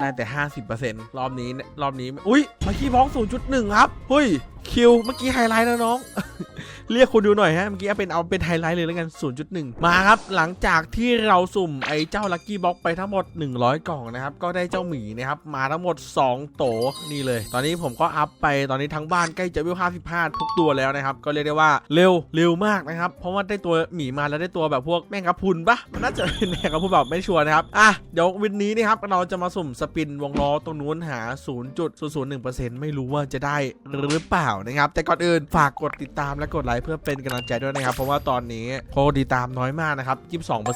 ได้แต่ห้าสิบเปอร์เซ็นต์รอบนี้รอบนี้ อุ้ยเมื่อกี้พ้องศูนย์จุดหนึ่งครับเฮ้ยคิวเมื่อกี้ไฮไลท์แล้วน้อง เรียกคุณดูหน่อยฮะเมื่อกี้เป็นเอาเป็นไฮไลท์เลยแล้วกัน 0.1 มาครับ หลังจากที่เราสุ่มไอ้เจ้าลัคกี้บ็อกไปทั้งหมด 100 กล่องนะครับ ก็ได้เจ้าหมีนะครับ มาทั้งหมด 2 โตนี่เลย ตอนนี้ผมก็อัพไปตอนนี้ทั้งบ้านใกล้จะวิว55 ทุกตัวแล้วนะครับ ก็เรียกได้ว่าเร็วเร็วมากนะครับ เพราะว่าได้ตัวหมีมาแล้วได้ตัวแบบพวกแมงกะพุนปะมันน่าจะเป็นแมงกะพุนแบบไม่ชัวร์นะครับอะเดี๋ยววันนี้นี่ครับเราจะมาสุ่มสปินวงล้อตรงนู้นหา 0.001%ไม่รู้ว่าจะได้หรือเปล่านะครับแต่ก่อนอื่นฝากกดติดตามและกดไลค์เพื่อเป็นกำลังใจด้วยนะครับ เพราะว่าตอนนี้คนติดตามน้อยมากนะครับ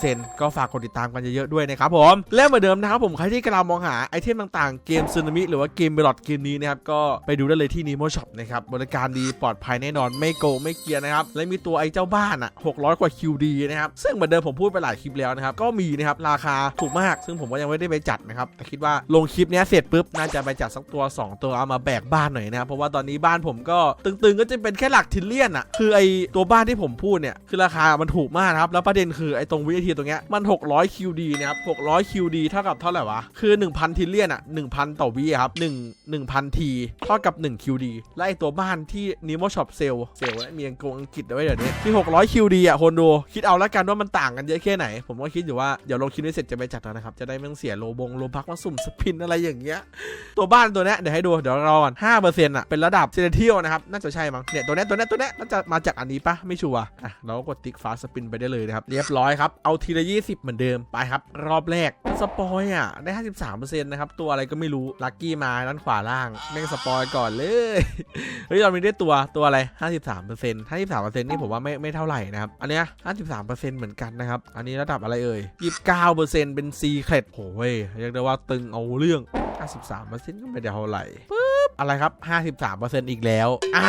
22%ก็ฝากกดติดตามกันเยอะๆด้วยนะครับผมและเหมือนเดิมนะครับผมใครที่กำลังมองหาไอเทมต่างๆ เกมซึนามิหรือว่าเกมเบลอดเกมนี้นะครับก็ไปดูได้เลยที่ Nemo Shop นะครับบริการดีปลอดภัยแน่นอนไม่โกงไม่เกลียร์นะครับและมีตัวไอเจ้าบ้านอะ600 กว่า QD นะครับซึ่งเหมือนเดิมผมพูดไปหลายคลิปแล้วนะครับก็มีนะครับราคาถูกมาก ซึ่งผมก็ยังไม่ได้ไปจัดนะครับแต่คิดว่าลงคลิปนี้เสร็จปุ๊บน่าจะไปจัดสักตัว 2 ตัวเอามาแบกบ้านหน่อยนะครับเพราะว่าตอนนี้บ้านผมก็ตึงๆก็จะเป็นแค่หลักทิลเลียนอะคือไอตัวบ้านที่ผมพูดเนี่ยคือราคามันถูกมากครับ แล้วประเด็นคือไอตรงวิธีตรงเนี้ยมัน 600 QD นะครับ600 QD เท่ากับเท่าไหร่วะ คือ 1,000ทิเลียนอะ 1,000 ต่อวิครับ1 1,000ทีเท่ากับ 1 QD และไอตัวบ้านที่ Nemo Shop เซลเซลมีอังกฤษอังกฤษไว้เดี๋ยวนี้ที่ 600 QD อะคนดูคิดเอาแล้วกันว่ามันต่างกันเยอะแค่ไหน ผมก็คิดอยู่ว่าเดี๋ยวลงคลิปนี้เสร็จจะไปจัดแล้วนะครับจะได้ไม่ต้องเสียโลบงโลพักมาสุ่มสปินอะไรอย่างเงี้ยตัวบ้านตัวเนี้ยเดี๋ยวให้ดูเดี๋ยวรอก่อน5%อะเป็นระดับเซนเทียลนะครับน่าจะใช่มั้งเนี่ยตัวเนี้ยตัวเนี้ยตัวเนี้ยน่าจะมาจากอันนี้ปะไม่ชัวร์อะเราก็กดติ๊กฟ้าสปินไปได้เลยนะครับเรียบร้อยครับเอาทีละ20 เหมือนเดิมไปครับ รอบแรกสปอยอะได้ 53%นะครับตัวอะไรก็ไม่รู้ลัคกี้มาด้านขวาล่างแม่งสปอยก่อนเลยเฮ้ยเรามีได้ตัวตัวอะไร 53% 53%นี่ผมว่าไม่ไม่เท่าไหร่นะครับอันเนี้ย53%เหมือนกันนะครับอันนี้ระดับอะไรเอ่ย29%เป็นซีเครตโอ้ยเรียกได้ว่าตึงเอาเรื่อง 53%ก็ไม่ได้เท่าไหร่ปึ๊บอะไรครับ 53%อีกแล้วอ่า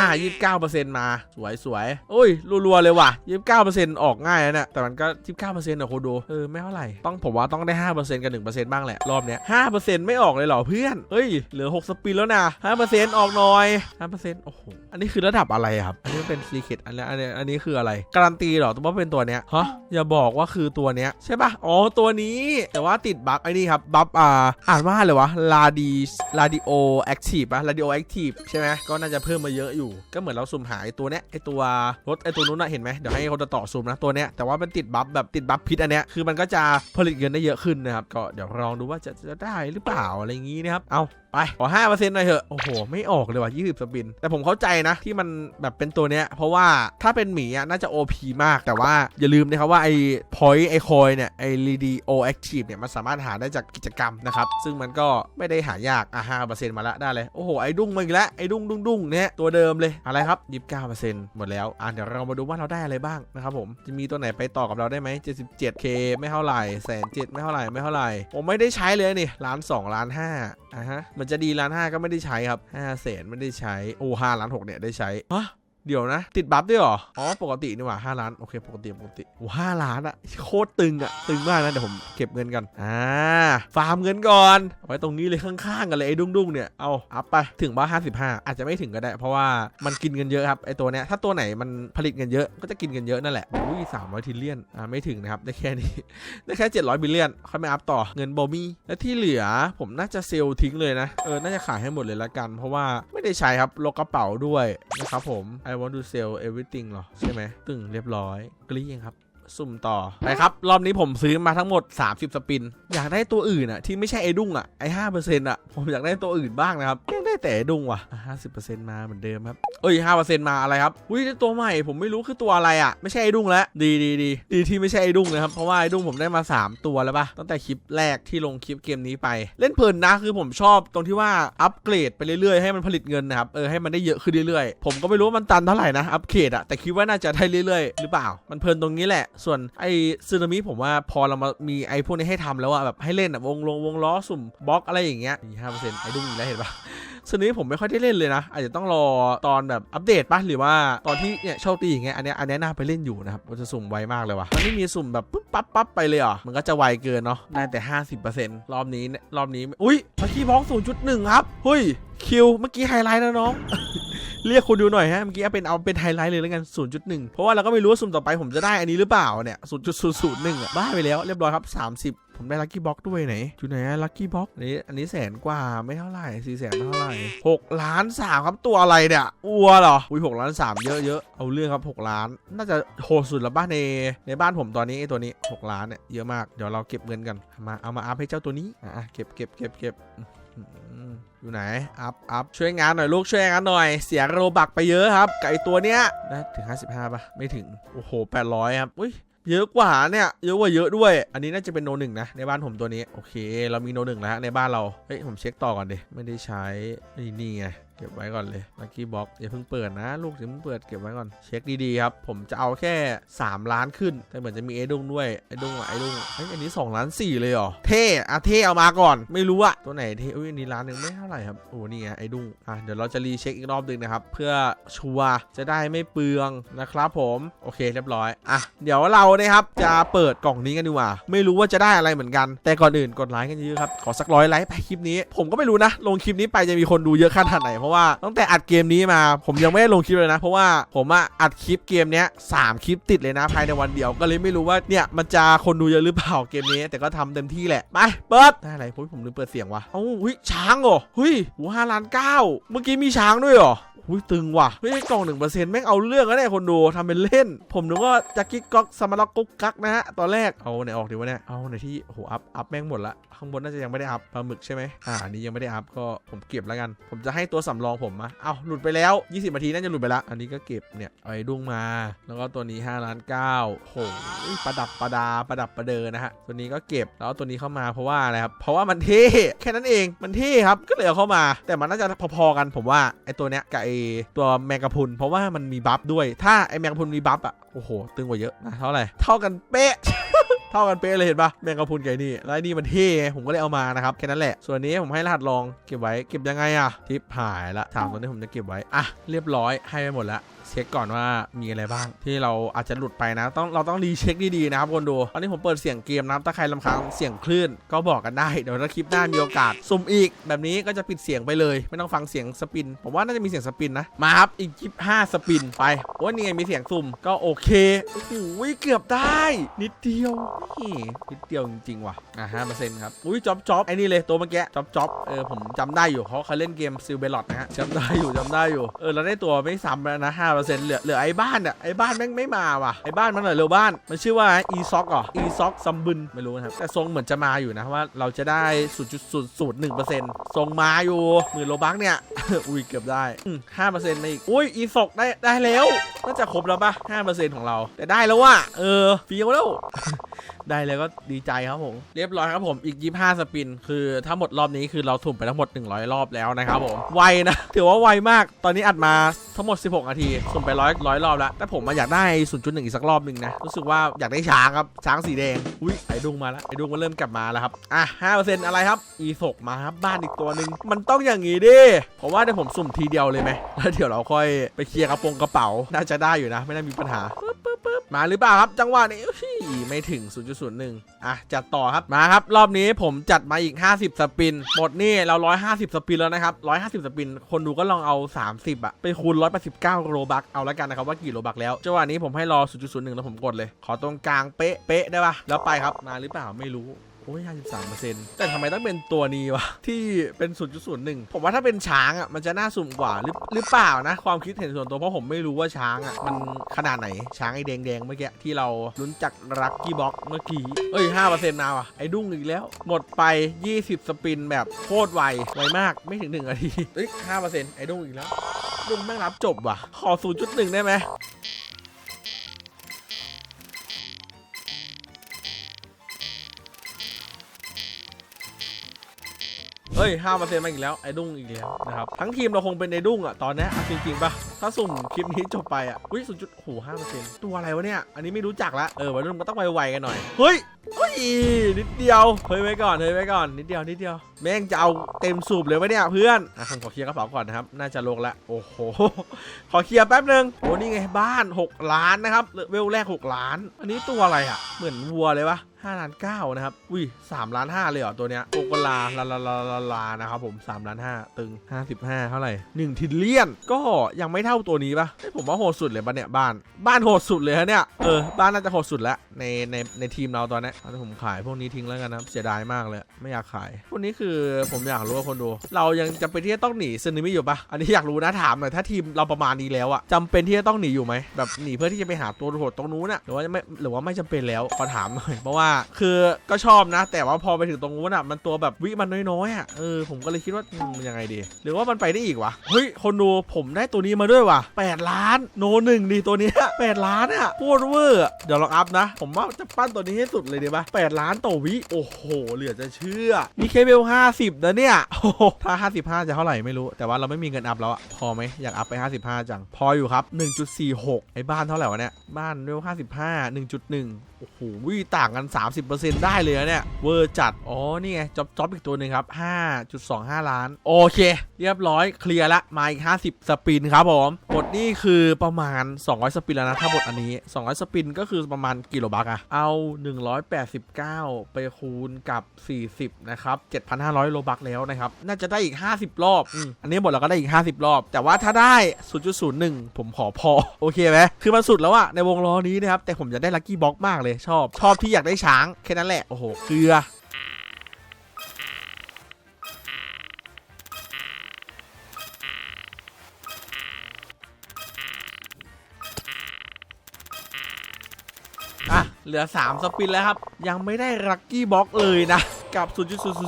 29%มาสวยสวยโอ้ยรัวๆเลยว่ะ29%ออกง่ายนะเนี่ยแต่มันก็29%นะโคดูเออไม่เท่าไหร่ต้องผมว่าต้องได้5%กับ1%บ้างแหละรอบเนี้ย5%ไม่ออกเลยเหรอเพื่อนเฮ้ยเหลือ 6 สปินแล้วนะ5%ออกหน่อย5%โอ้โหอันนี้คือระดับอะไรอะครับอันนี้มันเป็นซีเคดอันนี้อันนี้อันนี้คืออะไรการันตีเหรอตัวว่าเป็นตัวเนี้ยฮะอย่าบอกว่าคือตัวเนี้ยใช่ปะอ๋อตัวนี้แต่ว่าติดบั๊กไอ้นี่ครับบัฟอ่าอ่านว่าอะไรวะลาดีลาดิโอแอคทีฟอะลาดิโอแอคทีฟใช่ไหมก็น่าจะเพิ่มมาเยอะอยู่ ก็เหมือนเราสุ่มหายตัวเนี้ยไอตัวรถไอตัวนู้นอะเห็นไหมเดี๋ยวให้คนต่อซูมนะตัวเนี้ยแต่ว่ามันติดบัฟแบบติดบัฟพิษอันเนี้ยคือมันก็จะผลิตเงินได้เยอะขึ้นนะครับก็เดี๋ยวลองดูว่าจะจะได้หรือเปล่าอะไรอย่างงี้นะครับเอา ไปขอห้าเปอร์เซ็นต์หน่อยเถอะโอ้โห ไม่ออกเลยว่ะยี่สิบสปิน แต่ผมเข้าใจนะ ที่มันแบบเป็นตัวเนี้ย เพราะว่าถ้าเป็นหมีอะน่าจะ OP มากแต่ว่าอย่าลืมนะครับว่าไอ้ point ไอ้คอยเนี่ย ไอ้ redio active เนี่ย มันสามารถหาได้จากกิจกรรมนะครับ ซึ่งมันก็ไม่ได้หายากอะห้าเปอร์เซ็นต์มาละได้เลย โอ้โห ไอ้ดุ้งมาอีกแล้วไอ้ดุ้งดุ้งดุ้งเนี่ยตัวเดิมเลยอะไรครับยี่สิบเก้าเปอร์เซ็นต์หมดแล้วอะเดี๋ยวเรามาดูว่าเราได้อะไรบ้างนะครับผมจะมีตัวไหนไปต่อกับเราได้ไหม 77k ไม่เท่าไหร่แสนเจ็ดไม่เท่าไหร่ไม่เท่าไหร่ผมไม่ได้ใช้เลยนี่ล้านสองล้านห้า อะฮะมันจะดีล้านห้าก็ไม่ได้ใช้ครับห้าแสนไม่ได้ใช้โอ้ห้าล้านหกเนี่ยได้ใช้ฮะ เดี๋ยวนะ ติดบัฟด้วยเหรอ อ๋อ ปกตินี่หว่า5ล้าน โอเค ปกติ ปกติโอ้ห้าล้านอะโคตรตึงอะตึงมากนะ เดี๋ยวผมเก็บเงินกัน อ่า ฟาร์มเงินก่อนเอาไว้ตรงนี้เลยข้างๆกันเลยไอ้ดุ้งๆเนี่ย เอาอัพไป ถึงบ้า55อาจจะไม่ถึงก็ได้ เพราะว่ามันกินเงินเยอะครับ ไอ้ตัวเนี้ย ถ้าตัวไหนมันผลิตเงินเยอะ ก็จะกินเงินเยอะนั่นแหละ อุ้ยสามร้อยทิลเลียน อ่า ไม่ถึงนะครับ ได้แค่นี้ ได้แค่700บิลเลียนค่อยมาอัพต่อ เงินบอมี่ และที่เหลือผมน่าจะเซลล์ทิ้งเลยนะ เออ น่าจะขายให้หมดเลยละกัน เพราะว่าไม่ได้ใช้ครับลกกระเป๋าด้วยนะครับผม I want to sell everything หรอ ใช่ไหมตึงเรียบร้อยเกลี้ยงครับ สุ่มต่อไปครับ รอบนี้ผมซื้อมาทั้งหมด 30 สปิน อยากได้ตัวอื่นอะที่ไม่ใช่ไอ้ดุ้งอะไอ้ห้าเปอร์เซ็นต์อะผมอยากได้ตัวอื่นบ้างนะครับ แต่ไอ้ดุ้งว่ะห้าสิบเปอร์เซ็นต์มาเหมือนเดิมครับเอ้ยห้าเปอร์เซ็นต์มาอะไรครับอุ้ยได้ตัวใหม่ผมไม่รู้คือตัวอะไรอะ ไม่ใช่ไอ้ดุ้งแล้วดีดีดีดีที่ไม่ใช่ไอ้ดุ้งนะครับเพราะว่าไอ้ดุ้งผมได้มา 3 ตัวแล้วปะตั้งแต่คลิปแรกที่ลงคลิปเกมนี้ไป เล่นเพลินนะคือผมชอบตรงที่ว่าอัปเกรดไปเรื่อยๆให้มันผลิตเงินนะครับเออให้มันได้เยอะขึ้นเรื่อยๆ ผมก็ไม่รู้ว่ามันตันเท่าไหร่นะอัปเกรดอะแต่คิดว่าน่าจะได้เรื่อยๆ หรือเปล่า มันเพลินตรงนี้แหละ ส่วนไอ้ซึนามิผมว่าพอเรามามีไอ้พวกนี้ให้ทำแล้วอะแบบให้เล่นอะวงลงวงล้อสุ่มบล็อกอะไรอย่างเงี้ยห้าเปอร์เซ็นต์ไอ้ดุ้งอีกแล้วเห็นปะซึนามิผมไม่ค่อยได้เล่นเลยนะ อาจจะต้องรอตอนแบบอัปเดตป่ะหรือว่าตอนที่เนี่ยโชคดีอย่างเงี้ยอันเนี้ยอันเนี้ยน่าไปเล่นอยู่นะครับมันจะสุ่มไวมากเลยว่ะมันไม่มีสุ่มแบบปุ๊บปั๊บปั๊บไปเลยอะมันก็จะไวเกินเนาะได้แต่ 50%รอบนี้เนี่ยรอบนี้อุ้ยพักกี้บ็อก0.1 ครับเฮ้ยคิวเมื่อกี้ไฮไลท์นะน้อง เรียกคนดูหน่อยฮะเมื่อกี้เป็นเอาเป็นไฮไลท์เลยแล้วกัน 0.1 เพราะว่าเราก็ไม่รู้ว่าสุ่มต่อไปผมจะได้อันนี้หรือเปล่าเนี่ย0.001อะบ้าไปแล้วเรียบร้อยครับ 30ผมได้ลัคกี้บ็อกด้วยไหนอยู่ไหนลัคกี้บ็อกนี้อันนี้แสนกว่าไม่เท่าไหร่สี่แสนเท่าไหร่หกล้านสามครับตัวอะไรเนี่ยอัวเหรออุ้ยหกล้านสามเยอะเยอะเอาเรื่องครับหกล้าน น่าจะโหดสุดแล้วบ้านในในบ้านผมตอนนี้ไอ้ตัวนี้หกล้านเนี่ยเยอะมากเดี๋ยวเราเก็บเงินกันมาเอามาอัพให้เจ้าตัวนี้อะเก็บเก็บเก็บเก็บ อยู่ไหน อัพอัพช่วยงานหน่อยลูกช่วยงานหน่อย เสียโรบักไปเยอะครับ ไก่ตัวเนี้ยนะถึง 55ป่ะ ไม่ถึง โอ้โห 800 ครับ อุ้ยเยอะกว่าเนี่ยเยอะกว่าเยอะด้วย อันนี้น่าจะเป็นโนหนึ่งนะในบ้านผมตัวนี้ โอเค เรามีโนหนึ่งแล้วในบ้านเรา เฮ้ยผมเช็คต่อก่อนดิ ไม่ได้ใช้นี่นี่ไง เก็บไว้ก่อนเลยลัคกี้บ็อกอย่าเพิ่งเปิดนะ ลูกอย่าเพิ่งเปิดเก็บไว้ก่อน เช็คดีๆครับ ผมจะเอาแค่ 3 ล้านขึ้น แต่เหมือนจะมีไอ้ดุ้งด้วยไอ้ดุ้งอะไอ้ดุ้งเฮ้ยอันนี้ 2 ล้าน4เลยเหรอ เท่อะเท่เอามาก่อน ไม่รู้อะตัวไหนเท่อุ้ยอันนี้ล้านหนึ่งไม่เท่าไหร่ครับโอ้นี่ไงไอ้ดุ้งอะเดี๋ยวเราจะรีเช็คอีกรอบหนึงนะครับเพื่อชัวร์จะได้ไม่เปลืองนะครับผมโอเคเรียบร้อยอะเดี๋ยวเรานะครับจะเปิดกล่องนี้กันดีกว่า ไม่รู้ว่าจะได้อะไรเหมือนกัน แต่ก่อนอื่นกดไลค์กันเยอะๆครับขอสักร้อยไลค์ไปคลิปนี้ ผมก็ไม่รู้นะลงคลิปนี้ไปจะมีคนดูเยอะขนาดไหนราะว่าตั้งแต่อัดเกมนี้มา ผมยังไม่ได้ลงคลิปเลยนะ เพราะว่าผมอะอัดคลิปเกมเนี้ยสามคลิปติดเลยนะภายในวันเดียวก็เลยไม่รู้ว่าเนี่ยมันจะคนดูเยอะหรือเปล่าเกมนี้ แต่ก็ทำเต็มที่แหละไปเปิดอะไรผมลืมเปิดเสียงวะเอ้าหุ้ยช้างเหรอเฮ้ยหัวห้าล้านเก้าเมื่อกี้มีช้างด้วยเหรอ หุ้ยตึงว่ะเฮ้ยกล่องหนึ่งเปอร์เซ็นต์แม่งเอาเรื่องแล้วเนี่ยคนดูทำเป็นเล่น ผมนึกว่าจะกิ๊กก๊อกสมาร์ทกุ๊กกักนะฮะตอนแรกเอาไหนออกดีวะเนี่ยเอาไหนที่โหอัพอัพแม่งหมดละข้างบนน่าจะยังไม่ได้อัพปลาหมึกใช่ไหมอ่าอันนี้ยังไม่ได้อัพก็ผมเก็บแล้วกัน ผมจะให้ตัวสำรองผมมาเอาหลุดไปแล้ว 20นาทีน่าจะหลุดไปละอันนี้ก็เก็บเนี่ยเอาไอ้ดุ้งมา แล้วก็ตัวนี้5ล้าน9โหประดับประดาประดับประเดินนะฮะตัวนี้ก็เก็บแล้วตัวนี้เข้ามาเพราะว่าอะไรครับเพราะว่ามันเท่แค่นั้นเองมันเท่ครับก็เลยเอาเข้ามา แต่มันน่าจะพอๆกันผมว่าไอ้ตัวเนี้ยกับไอ้ตัวแมงกะพุน เพราะว่ามันมีบัฟด้วย ถ้าไอแมงกะพุนมีบัฟอะโอ้โห ตึงกว่าเยอะนะเท่าไหร่ เท่ากันเป๊ะเท่ากันเป๊ะเลยเห็นปะแมงกะพุนไก่นี่แล้วไอ้นี่มันเท่ผมก็เลยเอามานะครับแค่นั้นแหละ ส่วนนี้ผมให้รหัสลองเก็บไว้เก็บยังไงอะทิปหายละถามตันนี้ผมจะเก็บไว้อะเรียบร้อยให้ไปหมดแล้ว เช็คก่อนว่ามีอะไรบ้าง ที่เราอาจจะหลุดไปนะ ต้องเราต้องรีเช็คดีๆนะครับคนดูตอนนี้ผมเปิดเสียงเกมนะถ้าใครลำคาญเสียงคลื่นก็บอกกันได้เดี๋ยวถ้าคลิปหน้ามีโอกาสสุ่มอีก แบบนี้ก็จะปิดเสียงไปเลย ไม่ต้องฟังเสียงสปิน ผมว่าน่าจะมีเสียงสปินนะมาครับอีกคลิป5สปินไปโอ้ยนี่ไงมีเสียงสุ่มก็โอเคโอ้โหเกือบได้ นิดเดียวนี่นิดเดียวจริงๆว่ะอะห้าเปอร์เซ็นต์ครับอุ้ยจ็อบจ็อบไอ้นี่เลยตัวเมื่อกี้จ็อบจ็อบเออผมจำได้อยู่เขาเคยเล่นเกมซิลเบลอดนะฮะจำได้อยู่จำได้อยู่เออเราได้ตัวไม่ซ้ำแล้วนะห้าเปอร์เซ็นต์เหลือเหลือไอ้บ้านอะไอ้บ้านแม่งไม่มาว่ะไอ้บ้านมันเหลือเร็วบ้าน มันชื่อว่าอีซ็อกอะอีซ็อกซัมบึนไม่รู้นะครับแต่ทรงเหมือนจะมาอยู่นะว่าเราจะได้ศูนย์จุดศูนย์ศูนย์หนึ่งเปอร์เซ็นต์ทรงมาอยู่หมื่นโลบักเนี่ยอุ้ยเกือบได้ห้าเปอร์เซ็นต์มาอีกอุ้ยอีซ็อกได้ได้แล้วน่าจะครบแล้วป่ะห้าเปอร์เซ็นต์ของเราแต่ได้แล้วว่ะเออเฟี้ยวแล้ว ได้เลยก็ดีใจครับผม เรียบร้อยครับผมอีก 25 สปิน คือถ้าหมดรอบนี้คือเราสุ่มไปทั้งหมด 100 รอบแล้วนะครับผมไวนะ ถือว่าไวมากตอนนี้อัดมาทั้งหมด 16 นาทีสุ่มไปร้อยร้อยรอบแล้ว แต่ผมมาอยากได้ 0.1 อีกสักรอบหนึ่งนะ รู้สึกว่าอยากได้ช้างครับช้างสีแดงอุ้ยไอ้ดุงมาแล้วไอ้ดุงมันเริ่มกลับมาแล้วครับอะ5%อร์เซ็นต์อะไรครับอีศกมาครับบ้านอีกตัวหนึ่งมันต้องอย่างงี้ดิผมว่าเดี๋ยวผมสุ่มทีเดียวเลยไหมแล้วเดี๋ยวเราค่อยไปเคลียร์กระโปรงกระเป๋าน่าจะได้อยู่นะ ไม่น่ามีปัญหา มาหรือเปล่าครับ จังหวะนี้ไม่ถึง 0.01 อะ จัดต่อครับ มาครับ รอบนี้ผมจัดมาอีก 50 สปิน หมดนี่เรา 150 สปินแล้วนะครับ 150 สปิน คนดูก็ลองเอา 30อะไปคูณ 189โลบัก เอาแล้วกันนะครับว่ากี่โลบักแล้ว จังหวะนี้ผมให้รอ 0.01 แล้วผมกดเลย ขอตรงกลางเป๊ะ เป๊ะได้ปะแล้วไปครับ มาหรือเปล่าไม่รู้ โอ้ย 53%แต่ทำไมต้องเป็นตัวนี้วะ ที่เป็น 0.01 ผมว่าถ้าเป็นช้างอะ มันจะน่าสุ่มกว่า หรือหรือเปล่านะ ความคิดเห็นส่วนตัว เพราะผมไม่รู้ว่าช้างอะ มันขนาดไหน ช้างไอ้แดงๆเมื่อกี้ ที่เราลุ้นจากรักกี้บ็อกเมื่อกี้ เอ้ย5%มาว่ะ ไอ้ดุ้งอีกแล้ว หมดไป 20 สปินแบบโคตรไว ไวมาก ไม่ถึง1นาที เอ้ย5%ไอ้ดุ้งอีกแล้ว ดุ้งแม่งรับจบว่ะ ขอ 0.1 ได้ไหม เฮ้ยห้าเปอร์เซ็นต์มาอีกแล้วไอ้ดุ้งอีกแล้วนะครับทั้งทีมเราคงเป็นไอ้ดุ้งอะตอนนี้จริงจริงๆปะถ้าสุ่มคลิปนี้จบไปอะอุ้ยศูนย์จุดโอ้โหห้าเปอร์เซ็นต์ตัวอะไรวะเนี่ย อันนี้ไม่รู้จักละเออวัยรุ่นก็ต้องไวๆกันหน่อย เฮ้ยเฮ้ยนิดเดียวเฮ้ยไว้ก่อนเฮ้ยไว้ก่อนนิดเดียวนิดเดียว แม่งจะเอาเต็มสูบเลยวะเนี่ยเพื่อนอะผมขอเคลียร์กระเป๋าก่อนนะครับน่าจะลงละโอ้โหขอเคลียร์แป๊บนึงโอ้นี่ไงบ้าน 6 ล้านนะครับเวลแรก 6 ล้าน อันนี้ตัวอะไรอะ เหมือนวัวเลยวะ5ล้าน9นะครับอุ้ย3ล้าน5เลยเหรอตัวเนี้ยโกโกาลาลาลาลาลานะครับผม3ล้าน5ตึง 55 เท่าไหร่1ทิลเลียนก็ยังไม่เท่าตัวนี้ปะผมว่าโหดสุดเลยปะเนี่ยบ้าน บ้านโหดสุดเลยฮะเนี่ย เออ บ้านน่าจะโหดสุดแล้วในในในทีมเราตอนนี้แต่ผมขายพวกนี้ทิ้งแล้วกันนะ เสียดายมากเลย ไม่อยากขาย พวกนี้คือผมอยากรู้ว่าคนดู เรายังจำเป็นที่จะต้องหนีซึนามิอยู่ปะอันนี้อยากรู้นะถามหน่อย ถ้าทีมเราประมาณนี้แล้วอะจำเป็นที่จะต้องหนีอยู่ไหม แบบหนีเพื่อที่จะไปหาตัวโหดตรงนู้นอะหรือว่าไม่ หรือว่าไม่จำเป็นแล้ว ขอถามหน่อย เพราะว่า คือก็ชอบนะ แต่ว่าพอไปถึงตรงนู้นอะมันตัวแบบวิมันน้อยๆอะเออ ผมก็เลยคิดว่ายังไงดี หรือว่ามันไปได้อีกวะ เฮ้ย คนดูผมได้ตัวนี้มาด้วยว่ะ8ล้าน โนหนึ่งดีตัวนี้8ล้านอะโคตรเวอร์เดี๋ยวลองอัพนะ ผมว่าจะปั้นตัวนี้ให้สุดเลยดีป่ะ8ล้านต่อวิ โอ้โห เหลือจะเชื่อ นี่เคเบล50 นะเนี่ย โอ้โหถ้า 55 จะเท่าไหร่ไม่รู้ แต่ว่าเราไม่มีเงินอัพแล้วอะพอไหมอยากอัพไป 55 จัง พออยู่ครับ 1.46 ไอ้บ้านเท่าไหร่วะเนี่ย บ้านเวล55 1.1โอ้โหวิต่างกัน 30%ได้เลยนะเนี่ย เวอร์จัด อ๋อ นี่ไงจ็อบจ็อบอีกตัวหนึ่งครับ 5.25 ล้าน โอเค เรียบร้อยเคลียร์ละ มาอีก 50 สปินครับผมบทนี่คือประมาณ 200 สปินแล้วนะ ถ้าบทอันนี้ 200 สปินก็คือประมาณกิโลบักอะเอา 189 ไปคูณกับ 40 นะครับ 7,500 โลบักแล้วนะครับ น่าจะได้อีก 50 รอบออันนี้บทเราก็ได้อีก 50 รอบ แต่ว่าถ้าได้ 0.01 ผมขอพอ โอเคไหมคือมันสุดแล้วอะในวงล้อนี้นะครับ แต่ผมจะได้ลัคกี้บ็อกมากเลยชอบ ชอบที่อยากได้ช้าง แค่นั้นแหละ โอ้โห เกลืออะ เหลือ 3 สปินแล้วครับ ยังไม่ได้ลัคกี้บ็อกเลยนะ กับ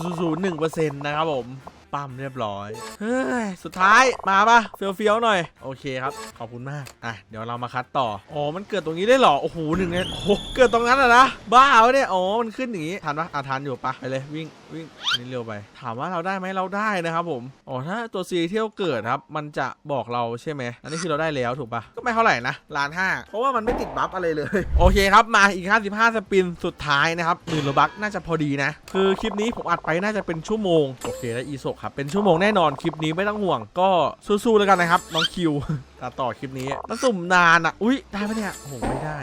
0.0001%นะครับผม ปั๊มเรียบร้อยเฮ้ยสุดท้ายมาปะเฟี้ยวๆหน่อย โอเคครับ ขอบคุณมาก อะ เดี๋ยวเรามาคัดต่อ อ๋อ มันเกิดตรงนี้ได้เหรอ โอ้โหหนึ่งเนี่ยโอ้โหเกิดตรงนั้นอะนะ บ้าวะเนี่ย อ๋อ มันขึ้นอย่างงี้ ทันปะอะทันอยู่ปะไปเลยวิ่งวิ่งนนี้เร็วไป ถามว่าเราได้ไหมเราได้นะครับผม อ๋อ ถ้าตัวซีเที่ยวเกิดครับ มันจะบอกเราใช่ไหม อันนี้คือเราได้แล้วถูกปะก็ไม่เท่าไหร่นะล้านห้าเพราะว่ามันไม่ติดบัฟอะไรเลย โอเคครับ มาอีก 55 สปินสุดท้ายนะครับหมื่นโลบักน่าจะพอดีนะ คือคลิปนี้ผมอัดไปน่าจะเป็นชั่วโมง โอเค แล้วอีโซครับ เป็นชั่วโมงแน่นอนคลิปนี้ไม่ต้องห่วง ก็สู้ๆแล้วกันนะครับน้องคิวตัดต่อคลิปนี้มันสุ่มนานอะ อุ้ยได้ปะเนี่ยโอ้โหไม่ได้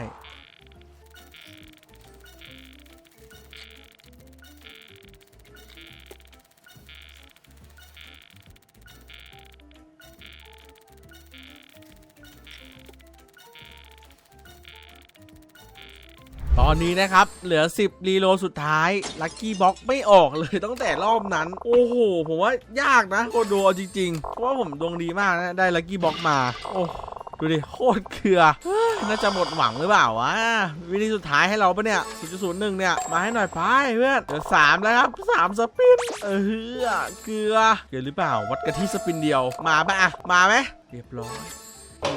ตอนนี้นะครับ เหลือ 10 รีโลสุดท้าย ลัคกี้บ็อกไม่ออกเลยตั้งแต่รอบนั้น โอ้โห ผมว่ายากนะโคนดูเอาจริงๆ เพราะว่าผมดวงดีมากนะ ได้ลัคกี้บ็อกมา โอ้ดูดิ โคตรเกลือ น่าจะหมดหวังหรือเปล่าวะวิธีสุดท้ายให้เราปะเนี่ย 0.01 เนี่ย มาให้หน่อยไปเพื่อน เดี๋ยว3แล้วครับ3สปิน เออเกลือ เกลือหรือเปล่า วัดกันที่สปินเดียว มาปะอะมาไหม เรียบร้อย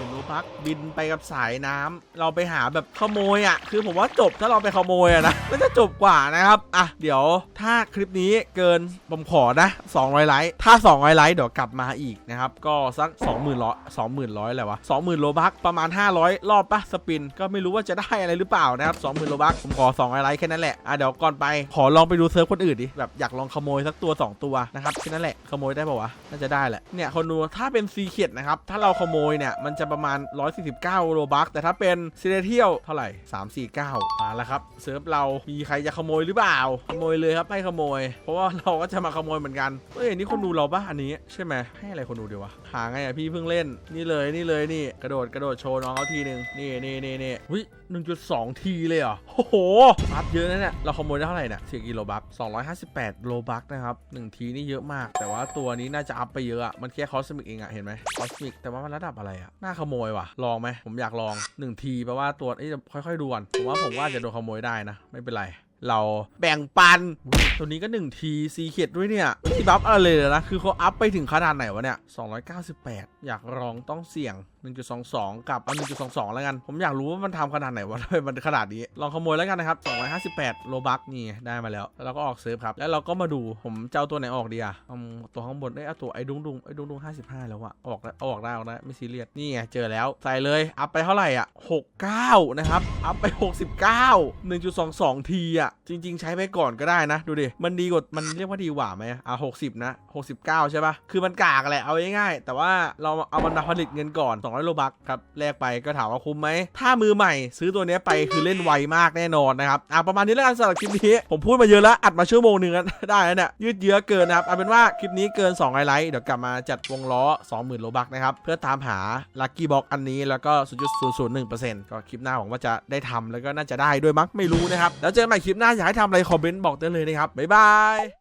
โลบักบินไปกับสายน้ำเราไปหาแบบขโมยอะ คือผมว่าจบถ้าเราไปขโมยอะนะน่าจะจบกว่านะครับ อะ เดี๋ยวถ้าคลิปนี้เกินผมขอนะ200ไลค์ถ้า 200ไลค์เดี๋ยวกลับมาอีกนะครับ ก็สัก 20,000ร้อย20,000ร้อยอะไรวะ20,000โลบักประมาณ 500 รอบปะสปิน ก็ไม่รู้ว่าจะได้อะไรหรือเปล่านะครับ20,000โลบักผมขอ200ไลค์แค่นั้นแหละอะเดี๋ยวก่อนไปขอลองไปดูเซิร์ฟคนอื่นดิแบบอยากลองขโมยสักตัว 2 ตัวนะครับแค่นั้นแหละขโมยได้ป่าวะน่าจะได้แหละเนี่ยคนดูถ้าเป็นซีเ e ดนะครับถ้าเราขโมยเนี่ยมันันจะประมาณ 149 โลบักแต่ถ้าเป็นซีเรเทียลเท่าไหร่ 349มาแล้วครับเซิร์ฟเรามีใครจะขโมยหรือเปล่า ขโมยเลยครับให้ขโมย เพราะว่าเราก็จะมาขโมยเหมือนกันเอ้ยนี่คนดูเราปะอันนี้ใช่ไหมให้อะไรคนดูเดียววะหาไงอะพี่เพิ่งเล่นนี่เลยนี่เลยนี่กระโดดกระโดดโชว์น้องเขาทีหนึ่งนี่นี่นี่นี่วิ 1.2 ทีเลยเหรอโอ้โหบัฟเยอะนะเนี่ย เราขโมยได้เท่าไหร่เนี่ยเสียกิโลบัฟ258 โลบัฟนะครับ 1 ทีนี่เยอะมาก แต่ว่าตัวนี้น่าจะอัพไปเยอะอะมันแค่คอสมิกเองอะเห็นไหมคอสมิก แต่ว่ามันระดับอะไรอะน่าขโมยว่ะ ลองไหม ผมอยากลอง 1 ทีแปลว่าตัวเอ้ยค่อยๆดูก่อนผมว่าผมว่าจะโดนขโมยได้นะ ไม่เป็นไร เราแบ่งปัน ตัวนี้ก็1ทีซีเ e ดด้วยเนี่ยไม่มีบัฟอะไรเลยนะ คือเขาอัพไปถึงขนาดไหนวะเนี่ย 298 อยากลองต้องเสี่ยง 1.22 กับเอา1.22 แล้วกัน ผมอยากรู้ว่ามันทำขนาดไหนวะทำไมมันขนาดนี้ ลองขโมยแล้วกันนะครับ 258 โลบักนี่ได้มาแล้ว แล้วเราก็ออกเซิร์ฟครับ แล้วเราก็มาดูผมจะเอาตัวไหนออกดีอะตัวข้างบนเอ้ยเอาตัวไอ้ดุงดุงไอ้ดุงดุง55 แล้วอะออกแล้วเอาออกได้ออกได้ไม่ซีเรียสนี่ไงเจอแล้วใส่เลยอัพไปเท่าไหร่อะ69 นะครับอัพไป 69 1.22 ทีอะจริง ๆ ใช้ไปก่อนก็ได้นะ ดูดิ มันดีกว่า มันเรียกว่าดีกว่าไหมอะ60นะ69ใช่ปะคือมันกากแหละ เอาง่ายๆ แต่ว่าเราเอามันมาผลิตเงินก่อน 200 โลบักครับ แลกไปก็ถามว่าคุ้มไหม ถ้ามือใหม่ซื้อตัวนี้ไปคือเล่นไวมากแน่นอนนะครับ อะประมาณนี้แล้วกันสำหรับคลิปนี้ ผมพูดมาเยอะแล้ว อัดมาชั่วโมงหนึ่งได้แล้วเนี่ยยืดเยื้อเกินนะครับ เอาเป็นว่าคลิปนี้เกิน2ไฮไลท์เดี๋ยวกลับมาจัดวงล้อ 20,000 โลบักนะครับ เพื่อตามหาลัคกี้บ็อกอันนี้แล้วก็0.001%ก็คลิปหน้าหวังว่าจะได้ทำแล้วก็น่าจะได้ด้วยมั้งไม่รู้นะครับแล้วเจอกันใหม่คลิปหน้าอยากให้ทำอะไรคอมเมนต์บอกได้เลยนะครับบ๊ายบาย